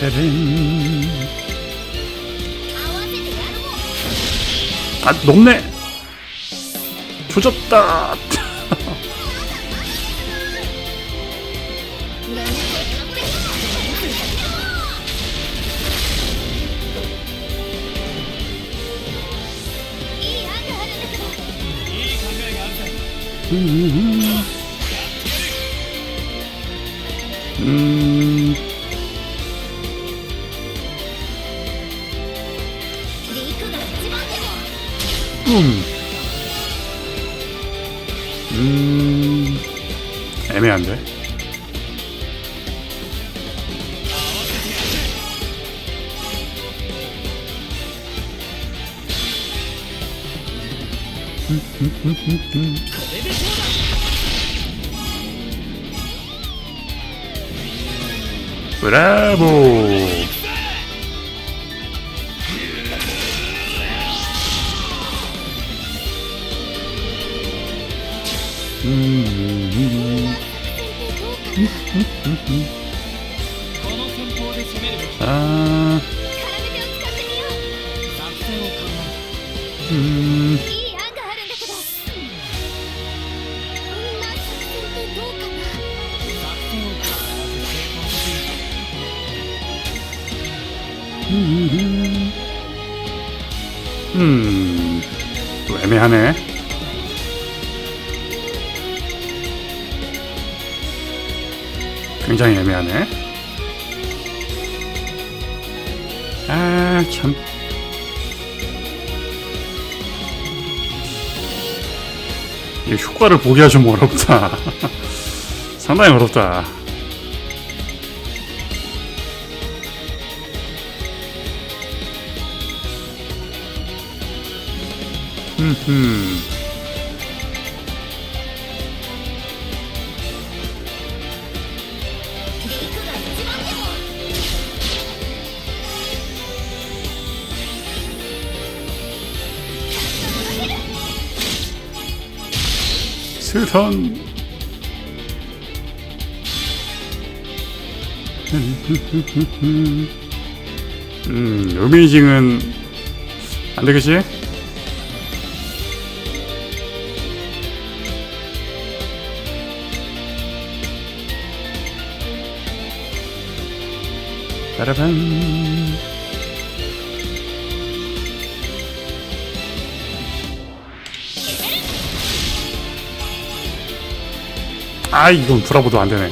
르르릉. 아, 녹네. 조졌다. 음. 브라 아, 참. 이 효과를 보기가 좀 어렵다. 상당히 어렵다. 음.リ 슬턴. 음, 어메이징은 안 되겠지? 따라반. 아, 이건 브라보도 안 되네.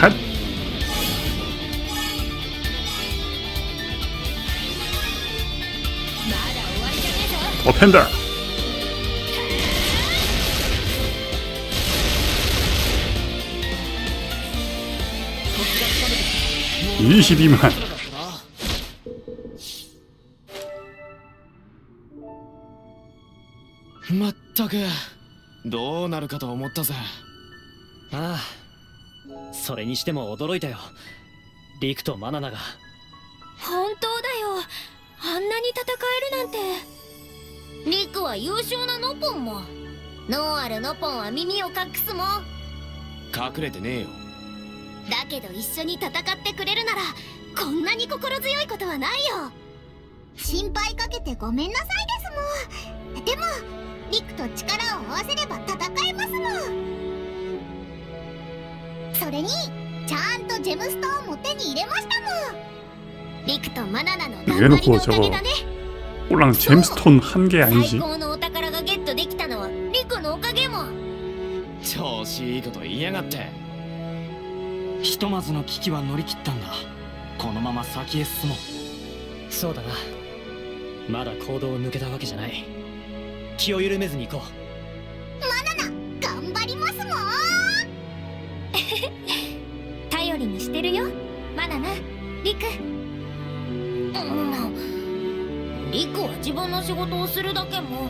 かオペンダー。いいまったくどうなるかと思ったぜ。ああ。それにしても驚いたよ。リクとマナナが。本当だよ。あんなに戦えるなんて。リクは優秀なノポンも。ノーアルノポンは耳を隠すも。ん隠れてねえよ。だけど一緒に戦ってくれるならこんなに心強いことはないよ。心配かけてごめんなさいですも。んでもリクと力を合わせれば戦えますも。んそれにちゃんとジェムストーンも手に入れましたもんリクとマナナの頑張りのおかげだね 꼴랑 잼스톤 한 개 最 아니지? 高のお宝がゲットできたのはリクのおかげも調子いいこと言いやがってひとまずの危機は乗り切ったんだ このまま先へ進もうそうだなまだ行動を抜けたわけじゃない気を緩めずに行こう 仕事をするだけも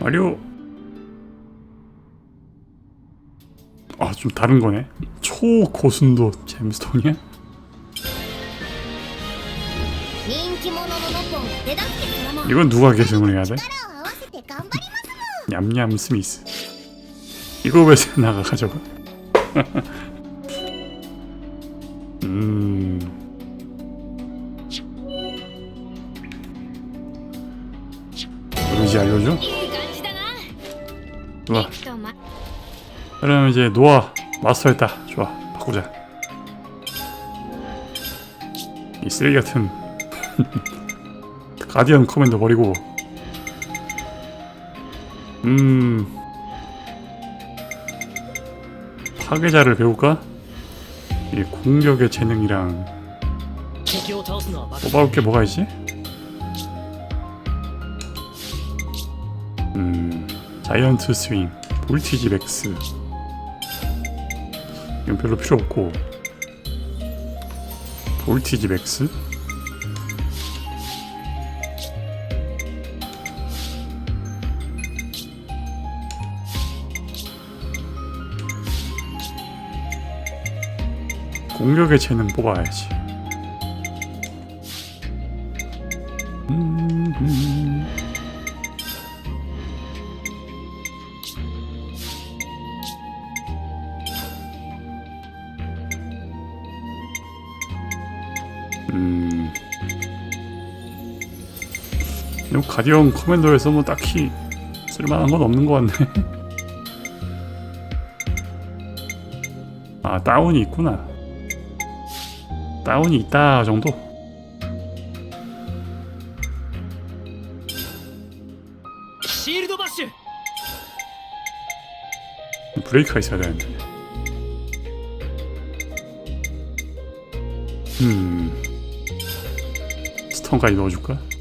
마리오 아 좀 다른 거네 초고순도 잼스톤이야? 人気者のノコンが手助けするもん 이건 누가 계승을 해야 돼? 力を合わせて頑張ります 냠냠 스미스 이거 왜 나가 가져가? 이제 노아 마스터했다. 좋아, 바꾸자. 이 쓰레기 같은 가디언 커맨더 버리고. 음. 파괴자를 배울까? 이 공격의 재능이랑 뽑아올 게 뭐가 있지? 음, 자이언트 스윙, 볼티지 맥스, 이건 별로 필요 없고 볼티지 맥스 공격의 재능 뽑아야지 음, 음. 음. 요 가디언 커맨더에서 뭐 딱히 쓸만한 건 없는 것 같네. 아 다운이 있구나. 다운이 있다 정도? 브레이크가 있어야 되는데. 음. 스턴까지 넣어줄까?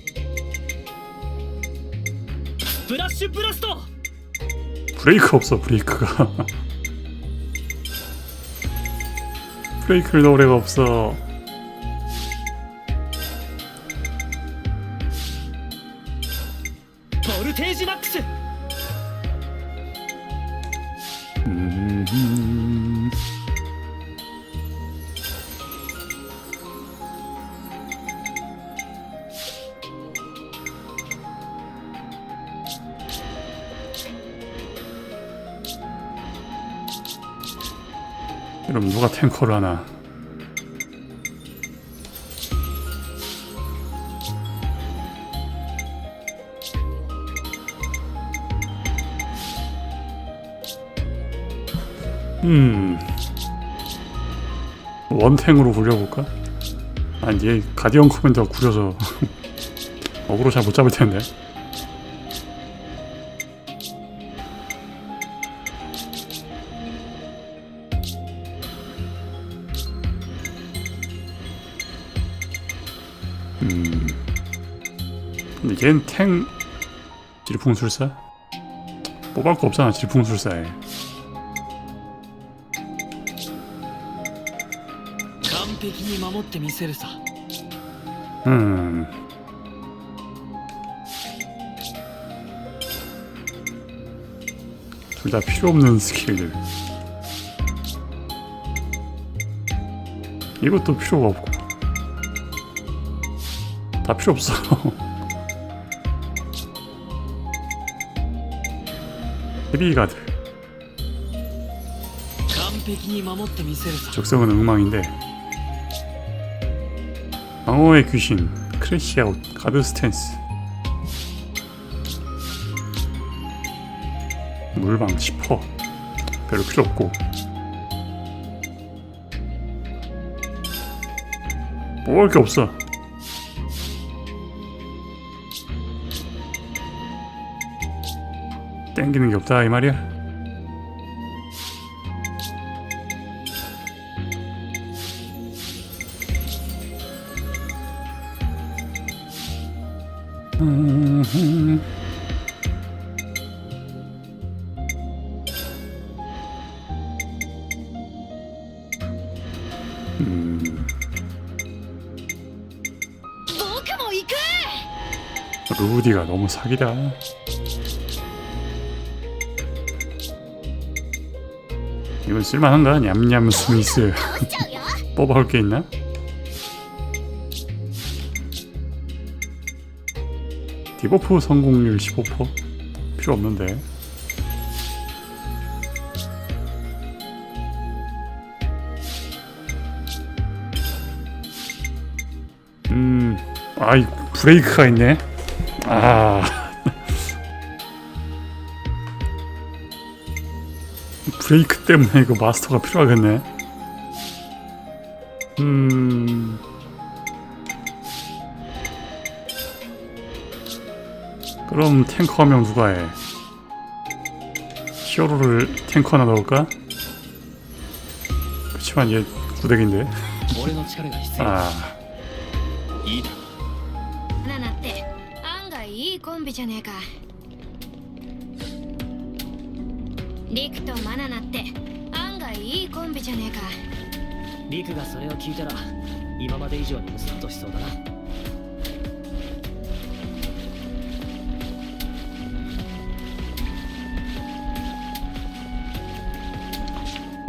플라시 브라스터! 브레이크 없어 브레이크가 브레이크를 넣을 애가 없어 탱커를 하나? 음 원탱으로 굴려볼까? 아니 얘 가디언 커맨더가 구려서 어그로 잘 못 잡을 텐데 걘 탱... 질풍술사? 뽑을 거 없잖아 질풍술사에. 음... 둘 다 필요 없는 스킬들. 이것도 필요가 없고. 다 필요 없어. 헤비 가드. 적성은 엉망인데 방어의 귀신 크래시아웃 가드 스탠스. 물방 10퍼. 별로 필요 없고. 뭐할 게 없어. 땡기는 게 없다 이 말이야. 음. 루디가 너무 사기다. 이건 쓸만한가? 냠냠 스미스 아, 뽑아올 게 있나? 디버프 성공률 15% 필요 없는데. 음... 아이 브레이크가 있네. 아... 브레이크 때문에 이거 마스터가 필요하겠네. 음. 그럼 탱커 한 명 누가 해? 히어로를 탱커 하나 넣을까? 그렇지만 얘 구덱인데. 아. 이. 나나 때, 안가 이 콤비잖아. リクとマナナって案外いいコンビじゃねえかリクがそれを聞いたら今まで以上にムスッとしそうだな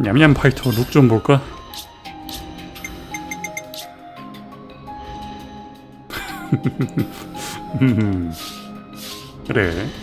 냠냠 파이터 룩 좀 볼까? 음, 그래.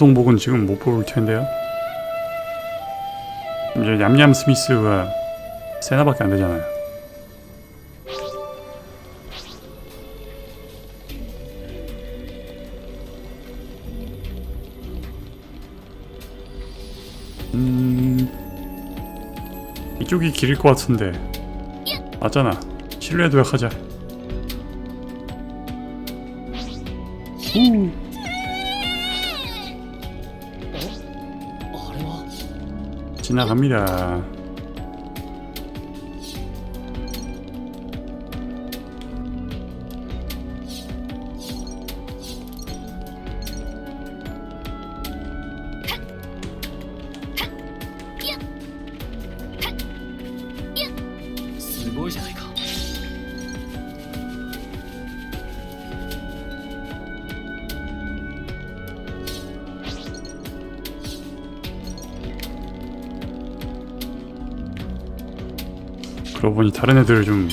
남성복은 지금 못 볼 텐데요. 이제 냠냠 스미스가 세나밖에 안 되잖아요. 음, 이쪽이 길일 것 같은데 맞잖아. 실루엣 도약하자. 우. 지나갑니다. 보니 다른 애들 좀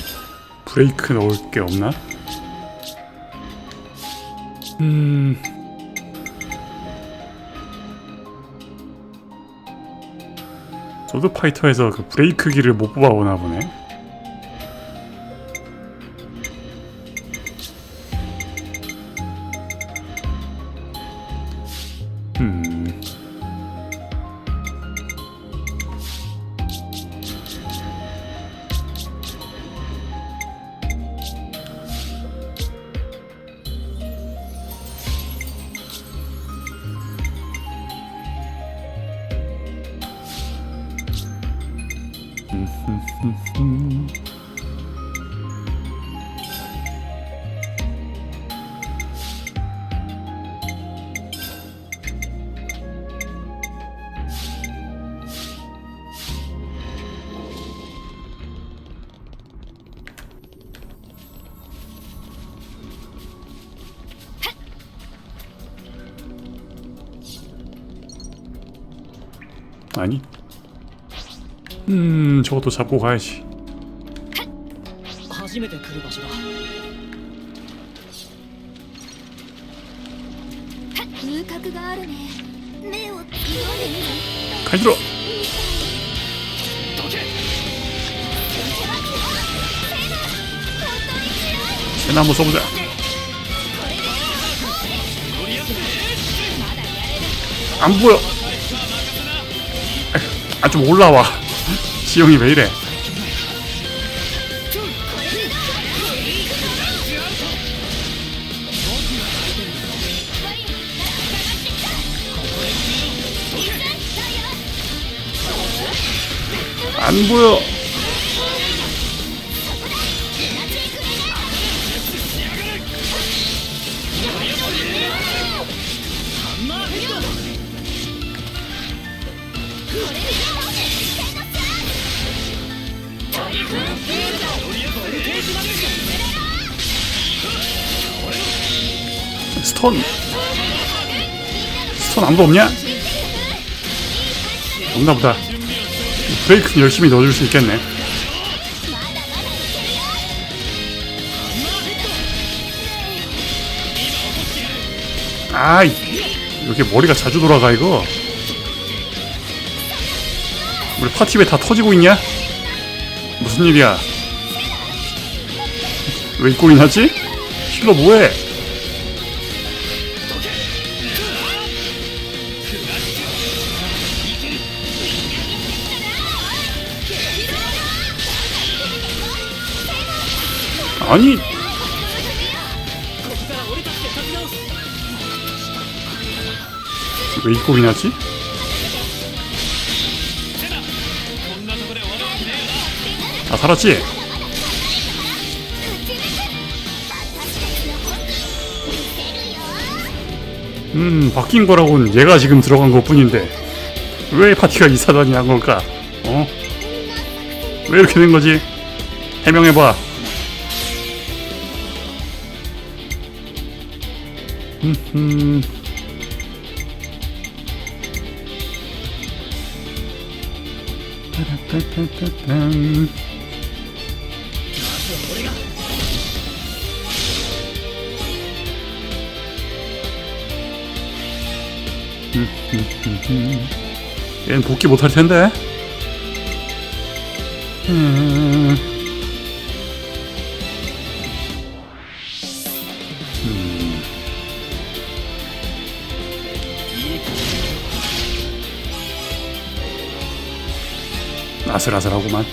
브레이크 넣을 게 없나? 음. 소드 파이터에서 그 브레이크 기를 못 뽑아오나 보네. 아니? 음 저것도 잡고 가야지. 칼들어 세나 한번 써보자. 안 보여. 아 좀 올라와. 지영이 왜 이래? 안 보여 스톤 스톤 아무도 없냐? 없나 보다 브레이크는 열심히 넣어줄 수 있겠네 아이 이렇게 머리가 자주 돌아가 이거 우리 파티 왜 다 터지고 있냐? 무슨 일이야? 왜이 꼴이 나지? 힐러 뭐해? 아니 왜 입고 비나지? 아 살았지? 음 바뀐 거라고는 얘가 지금 들어간 것 뿐인데 왜 파티가 이사단이 한 걸까? 어? 왜 이렇게 된 거지? 해명해봐 따라따따따딴. 얘는 복귀 못할 텐데. 음. 음. 아슬아슬하고만.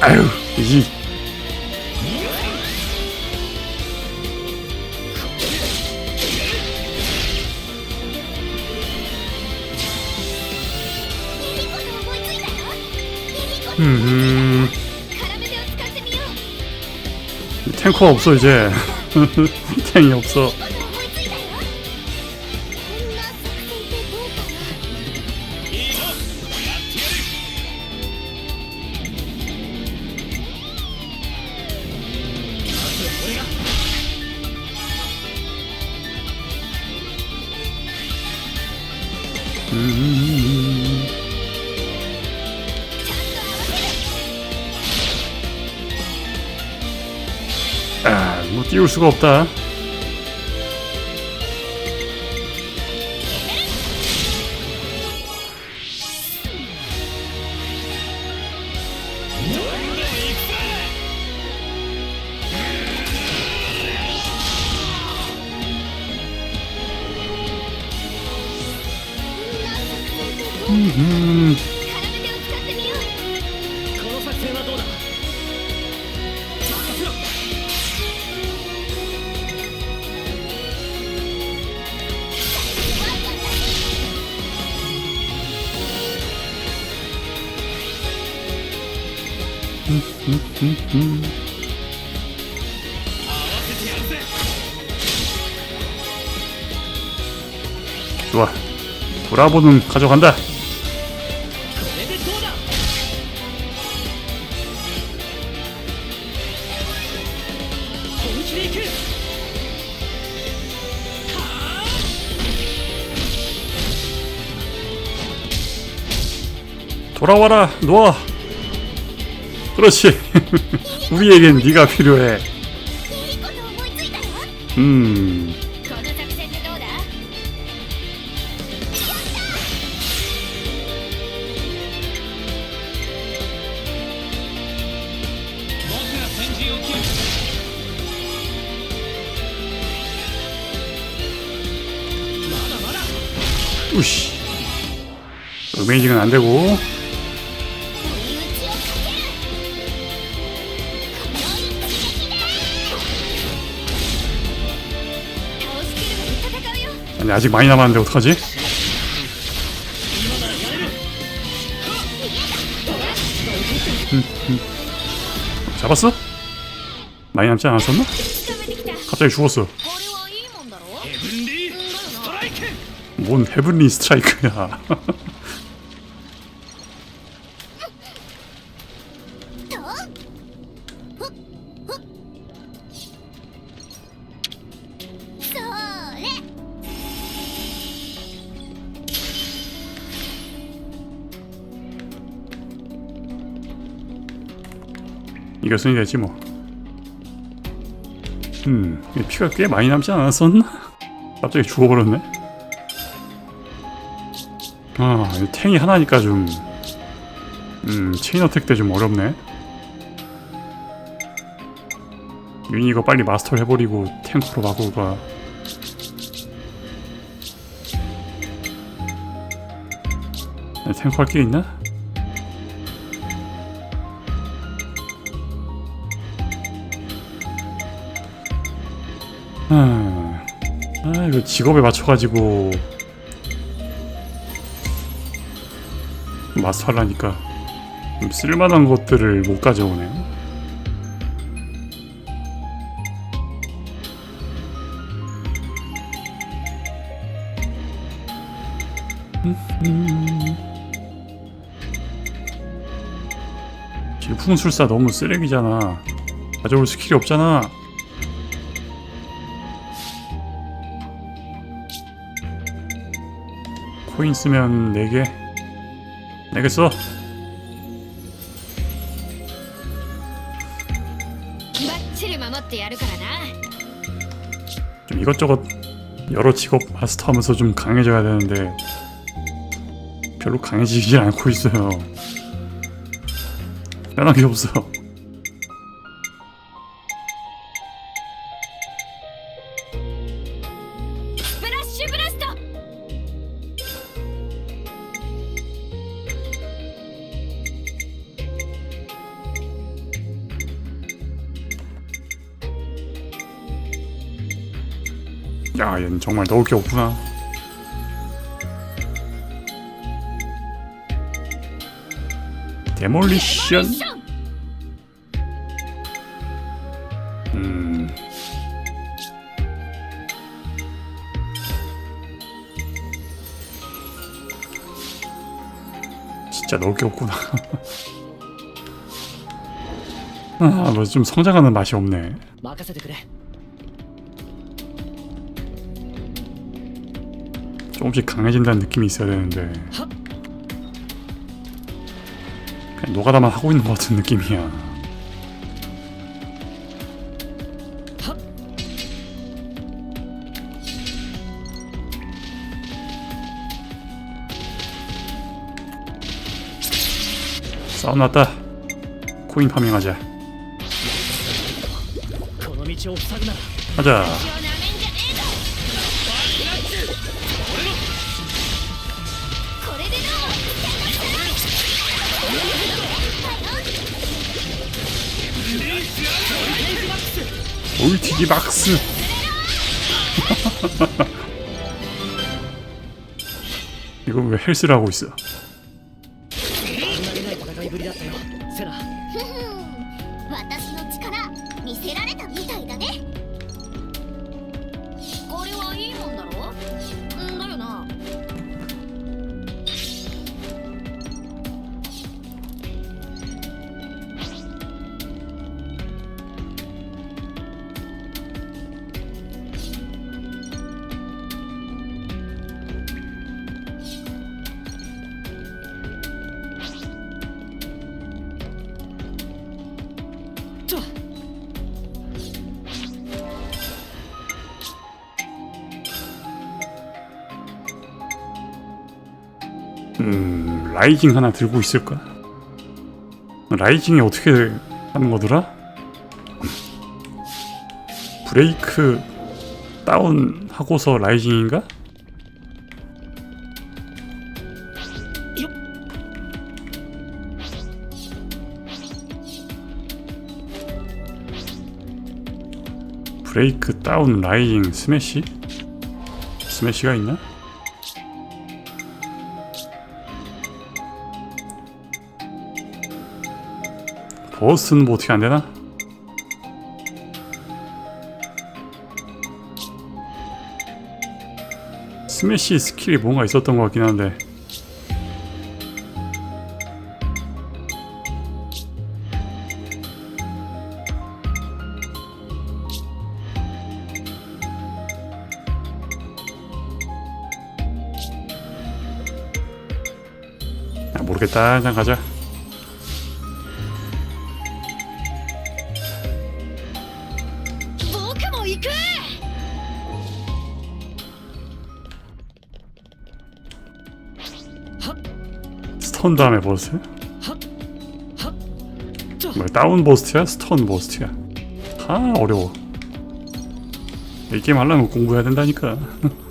아유 이 음, 음. 탱커 없어 이제. 탱이 없어. 음. 아, 뭐 띄울 수가 없다. 좋아. 브라보는 가져간다. 돌아와라 놓아. 그렇지. 우리에겐 네가 필요해. 음. 우씨. 음메이징은 안되고 아니 아직 많이 남았는데 어떡하지? 잡았어? 많이 남지 않았었나? 갑자기 죽었어 뭔 헤븐리 스트라이크야 이겼으니 되지 뭐. 음, 이 피가 꽤 많이 남지 않았었나? 갑자기 죽어버렸네. 아, 이 탱이 하나니까 좀, 음, 체인 어택 때 좀 어렵네. 이거 빨리 마스터 해버리고 탱크로 바꾸고 가. 네, 탱크 할게 있나? 직업에 맞춰가지고 마스터하려니까 좀 쓸만한 것들을 못 가져오네요. 질풍술사 너무 쓰레기잖아. 가져올 스킬이 없잖아. 코인 쓰면 4개 알겠어 좀 이것저것 여러 직업 마스터하면서 좀 강해져야 되는데 별로 강해지지 않고 있어요. 편한 게 없어. 정말 넣을 게 없구나. 데몰리션 음. 진짜 넣을 게 없구나. 아뭐 좀 성장하는 맛이 없네. 막아서도 그래. 조금씩 강해진다는 느낌이 있어야 되는데. 그냥 노가다만 하고 있는 것 같은 느낌이야. 싸움 났다. 코인 파밍하자. 가자. 올티지 박스. 이거 왜 헬스를 하고 있어 음, 라이징 하나 들고 있을까? 라이징이 어떻게 하는 거더라? 브레이크 다운 하고서 라이징인가? 브레이크 다운 라이징 스매시? 스매시가 있나? 버스는 뭐 어떻게 안 되나? 스매시 스킬이 뭔가 있었던 것 같긴 한데. 야, 모르겠다. 그냥 가자 스턴 다음에 버스? 뭐야 다운 버스트야? 스턴 버스트야? 아 어려워 이 게임 하려면 공부해야 된다니까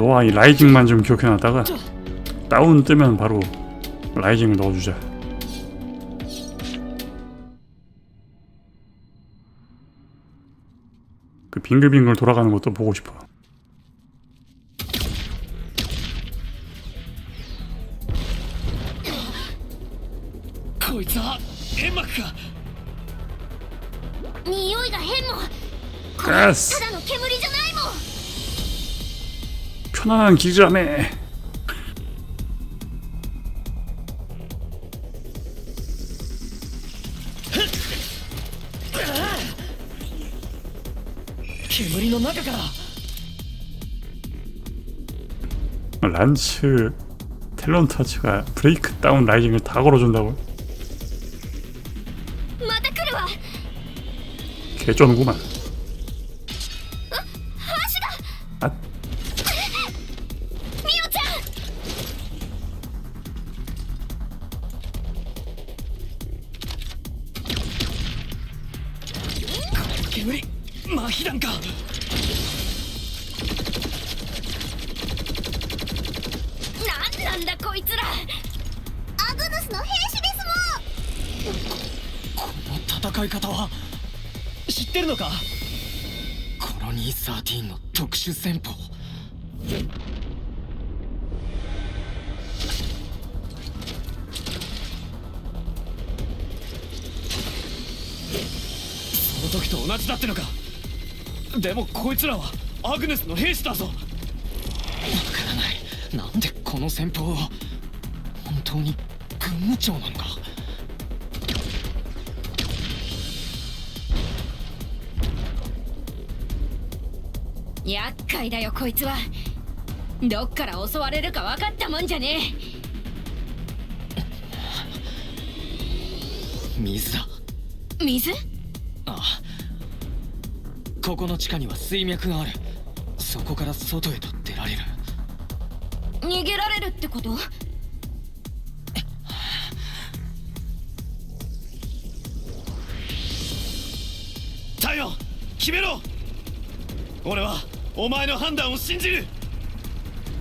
노아 이 라이징만 좀 기억해놨다가 다운 뜨면 바로 라이징을 넣어주자. 그 빙글빙글 돌아가는 것도 보고 싶어 시간 길자매 란츠 탤런타츠가 브레이크 다운 라이딩을 다 걸어준다고 개쩌는구만. 時と同じだってのか。でもこいつらはアグネスの兵士だぞ。わからない。なんでこの戦法を本当に軍務長なのか。厄介だよこいつは。どっから襲われるか分かったもんじゃね水だ。え水？ああここの地下には水脈がある。そこから外へと出られる。逃げられるってこと？太陽決めろ。俺はお前の判断を信じる